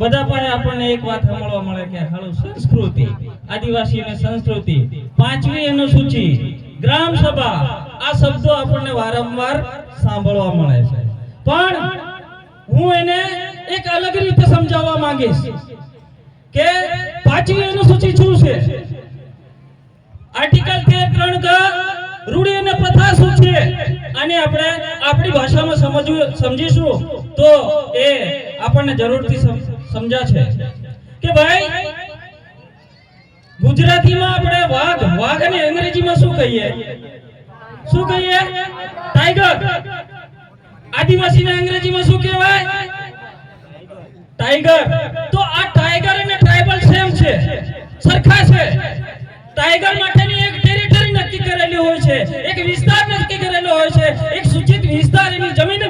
બધા પાસે આપણને એક વાત સાંભળવા મળે કે હાલો, સંસ્કૃતિ આદિવાસી અને સંસ્કૃતિ, પાંચમી અનુસૂચિ, ગ્રામ સભા, આ શબ્દો આપણને વારંવાર સાંભળવા મળે છે. પણ હું એને એક અલગ રીતે સમજાવવા માંગીશ કે પાંચમી અનુસૂચિ શું છે? આર્ટિકલ તેર ત્રણ ક રૂઢિ અને પ્રથા શું છે? અને આપણે આપણી ભાષામાં સમજવું, સમજીશું? તો એ આપણને જરૂરથી સમ- સમજાશે કે ભાઈ, ગુજરાતીમાં આપણે વાઘ, વાઘને અંગ્રેજીમાં શું કહીએ? શું કહીએ? ટાઈગર આદિવાસીને અંગ્રેજીમાં શું કહેવાય? ટાઈગર તો આ ટાઈગર અને ટ્રાઇબલ સેમ છે. સરખા છે. ટાઈગર માટેની એક ટેરિટરી નક્કી કરેલી હોય છે. એક વિસ્તાર નક્કી કરેલો હોય છે. એક સૂચિત વિસ્તાર એની જમીન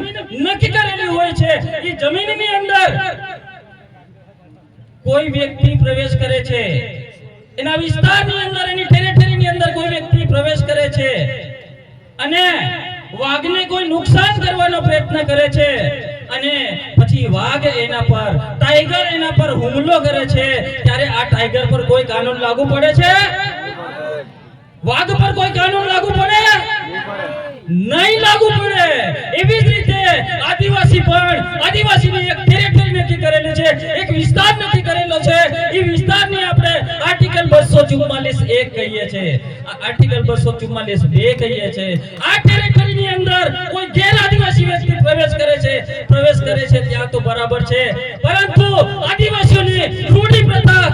નક્કી છે એ જમીનની અંદર કોઈ વ્યક્તિ પ્રવેશ કરે છે. એના વિસ્તારની અંદર, એની ટેરિટરીની અંદર કોઈ વ્યક્તિ પ્રવેશ કરે છે. અને વાઘને કોઈ નુકસાન કરવાનો પ્રયત્ન કરે છે. અને પછી વાઘ એના પર, ટાઈગર એના પર હુમલો કરે છે. ત્યારે આ ટાઈગર પર કોઈ કાનૂન લાગુ પડે છે? વાઘ પર કોઈ કાનૂન લાગુ પડે? નહીં લાગુ પડે. એવી જ રીતે આદિવાસી પણ આદિવાસીની એક ટેરિટરી નક્કી કરેલી છે. એક વિસ્તાર નક્કી કરેલો છે. એ વિસ્તારની આપણે આર્ટિકલ 244 એક કહીએ છે. આર્ટિકલ 244 બે કહીએ છે. આ ટેરિટરીની અંદર કોઈ ગેર આદિવાસી વ્યક્તિ પ્રવેશ કરે છે. પ્રવેશ કરે છે ત્યાં તો બરાબર છે. પરંતુ આદિવાસીઓની રૂઢિ પ્રથા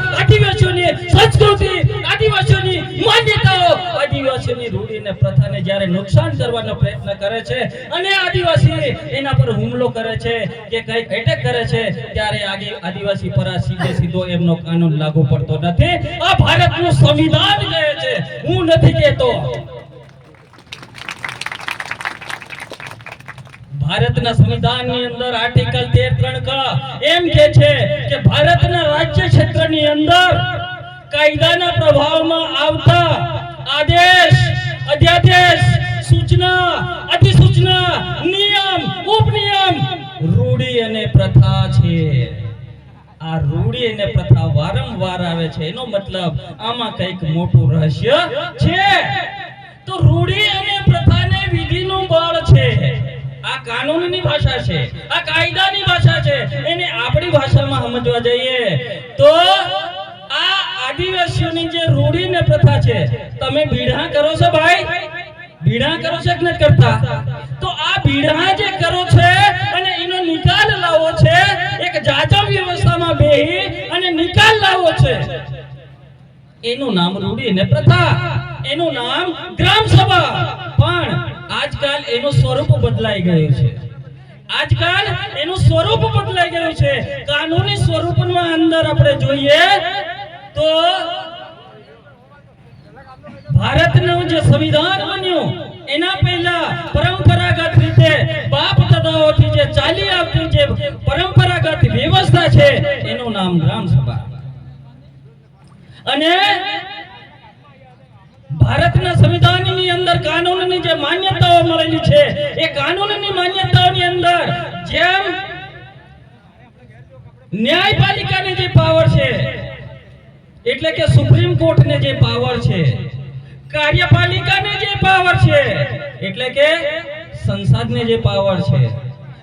પ્રથાને નુકસાન કરવાનો પ્રયત્ન કરે છે. અને આદિવાસી એના પર હુમલો કરે છે. કે કઈ એટેક કરે છે. ત્યારે આગે આદિવાસી પર આ સીધે સીધો એમનો કાનૂન લાગુ પડતો નથી. આ ભારતનું સંવિધાન કહે છે. હું નથી કહેતો. ભારતના સંવિધાનની અંદર આર્ટિકલ 13 ક એમ કે છે કે ભારતના રાજ્ય ક્ષેત્રની અંદર કાયદાના પ્રભાવમાં આવતા આદેશ અધ્યાદેશ, સૂચના, અધિસૂચના, નિયમ, ઉપનિયમ, રૂઢિ અને પ્રથા છે. આ રૂઢિ અને પ્રથા વારંવાર આવે છે. એનો મતલબ આમાં કંઈક મોટું રહસ્ય છે. તો રૂઢિ અને પ્રથાને વિધિનું બળ છે. આ કાનૂનની ભાષા છે. આ કાયદાની ભાષા છે. એને આપણી ભાષામાં સમજવા જઈએ તો આદિવાસીઓની જે રૂઢી ને પ્રથા છે, તમે ભીડા કરો છો ભાઈ? ભીડા કરો છો કે નથી કરતા? તો આ ભીડા જે કરો છે અને એનો નિકાલ લાવો છે, એક જાજમ વ્યવસ્થામાં બેહી અને નિકાલ લાવો છે. એનું નામ રૂઢી ને પ્રથા, એનું નામ ગ્રામ સભા. પણ આજકાલ એનું સ્વરૂપ બદલાઈ ગયું છે. આજકાલ એનું સ્વરૂપ બદલાઈ ગયું છે. કાનૂની સ્વરૂપમાં અંદર આપણે જોઈએ તો ભારતનું જે સંવિધાન બન્યું, એના પહેલા પરંપરાગત રીતે બાપ દાદાઓથી જે ચાલી આવતી જે પરંપરાગત વ્યવસ્થા છે, એનું નામ ગ્રામ અને ભારતના સંવિધાનની અંદર કાનૂનની જે માન્યતાઓ મળેલી છે, એ કાનૂનની માન્યતાઓની અંદર જેમ ન્યાયપાલિકાની જે પાવર છે એટલે કે સુપ્રીમ કોર્ટને જે પાવર છે, કાર્યપાલિકાને જે પાવર છે, એટલે કે સંસદને જે પાવર છે,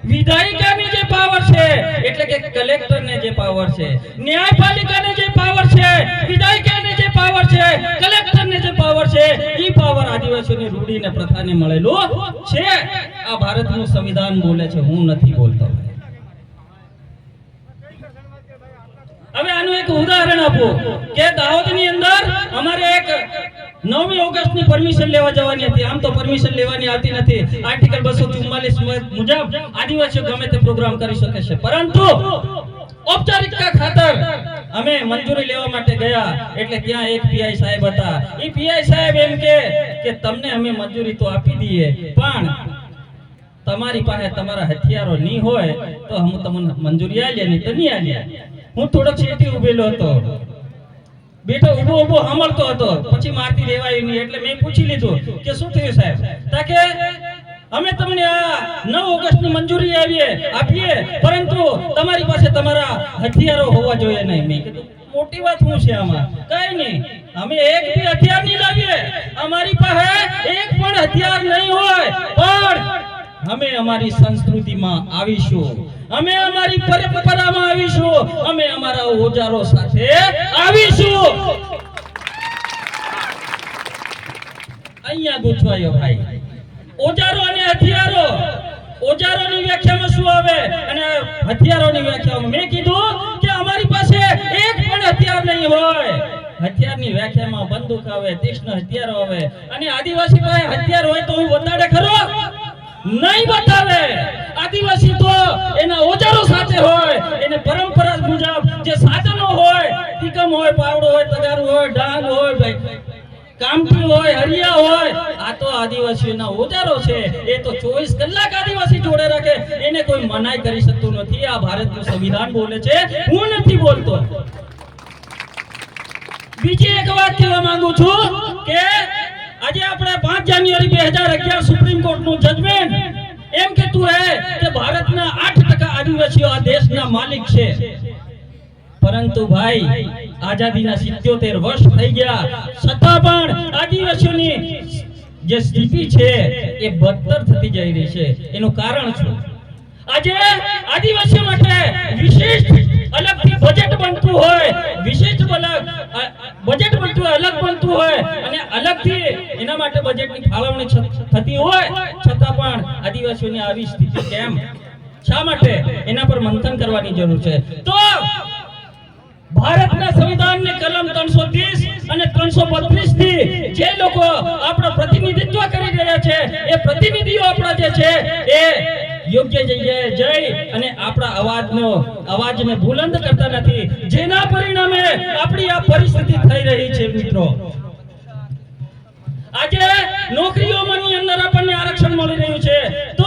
વિધાયિકાની જે પાવર છે, એટલે કે કલેક્ટરને જે પાવર છે, ન્યાયપાલિકાને જે પાવર છે, વિધાયિકાને જે પાવર છે કલેક્ટરને જે પાવર છે એ પાવર આદિવાસીઓની રૂઢી ને પ્રથાને મળેલું છે. આ ભારતનું સંવિધાન બોલે છે, હું નથી બોલતો. હવે આનું એક ઉદાહરણ આપું કે દાહોદની અંદર અમારે એક નવમી ઓગસ્ટની પરમિશન લેવા જવાની હતી. આમ તો પરમિશન લેવાની આવતી નથી. આર્ટિકલ બસો ચુમ્માલીસ મુજબ આદિવાસીઓ ગમે તે પ્રોગ્રામ કરી શકે છે. પરંતુ ઔપચારિકતા ખાતર અમે મંજૂરી લેવા માટે ગયા એટલે ત્યાં એક પીઆઈ સાહેબ હતા. એ પીઆઈ સાહેબ એમ કે કે તમને અમે મંજૂરી તો આપી દઈએ, પણ તમારી પાસે તમારા હથિયારો નહીં હોય તો હું તમને મંજૂરી આલ્યા નહીં તો નહીં આલ્યા હું થોડોક છેટી ઉભેલો હતો. બેઠો ઊભો ઊભો સાંભળતો હતો. પછી મારતી રેવાય નહીં, એટલે મેં પૂછી લીધું કે શું થયું સાહેબ? તા અમે તમને આ નવ ઓગસ્ટની મંજૂરી આવીએ આપીએ, પરંતુ તમારી પાસે તમારા હથિયારો હોવા જોઈએ નહીં. મેં કીધું, મોટી વાત શું છે આમાં? કઈ નહીં. અમે એક બી હથિયાર નહીં લાવીએ. અમારી પાસે એક પણ હથિયાર નહીં હોય. પણ અમે અમારી સંસ્કૃતિમાં આવીશું. અમે અમારી પરંપરામાં આવીશું. અમે અમારા ઓજારો સાથે આવીશું. અહીંયા ગૂંચવાયો ભાઈ. ઓજારો અને હથિયારો. ઓજારોની વ્યાખ્યામાં શું આવે? અને હથિયારોની વ્યાખ્યામાં મેં કીધું કે અમારી પાસે એક પણ હથિયાર નહીં હોય. હથિયારની વ્યાખ્યામાં બંદૂક આવે, તીક્ષ્ણ હથિયારો આવે. અને આદિવાસી પાસે હથિયાર હોય તો હું બતાડે ખરો? નહીં બતાવે. આદિવાસી તો એના ઓજારો સાથે હોય, એને પરંપરા મુજબ જે સાધનો હોય, ટીકમ હોય, પાવડો હોય તગારું હોય, ડાંગ હોય, ભાઈ કામઠી હોય, હરિયા હોય, આ તો આદિવાસીઓના ઓજારો છે. એ તો ચોવીસ કલાક આદિવાસી જોડે રાખે. એને કોઈ મનાઈ કરી શકતું નથી. આ ભારતનું સંવિધાન બોલે છે. હું નથી બોલતો. બીજી એક વાત કહેવા માંગુ છું કે આજે આપણે 5 જાન્યુઆરી બે હજાર અગિયાર સુપ્રીમ કોર્ટનું જજમેન્ટ એમ કહેતું હે કે ભારતના 8% આદિવાસીઓ આ દેશના માલિક છે. પરંતુ ભાઈ, આઝાદીના 77 વર્ષ થઈ ગયા. છતાં પણ આદિવાસીઓની જે સ્થિતિ છે, એ બદતર થતી જઈ રહી છે. એનું કારણ શું? આજે આદિવાસીઓ માટે વિશિષ્ટ અલગથી બજેટ બનતું હોય. અલગ બજેટ અલગ બનતું હોય અને અલગથી એના માટે બજેટની ફાળવણી થતી હોય, છતાં પણ આદિવાસીઓની આવી સ્થિતિ કેમ? શા માટે? એના પર મંથન કરવાની જરૂર છે. તો ભારતના સંવિધાનની કલમ 330 અને 332 થી જે લોકો આપણો પ્રતિનિધિત્વ કરી રહ્યા છે, એ પ્રતિનિધિઓ આપણા જે છે, એ યોગ્ય જગ્યાએ જઈ અને આપણા અવાજનો, અવાજને બુલંદ કરતા નથી. જેના પરિણામે આપણી આ પરિસ્થિતિ થઈ રહી છે મિત્રો. આજે નોકરીઓમાંની અંદર આપણને આરક્ષણ મળી રહ્યું છે. તો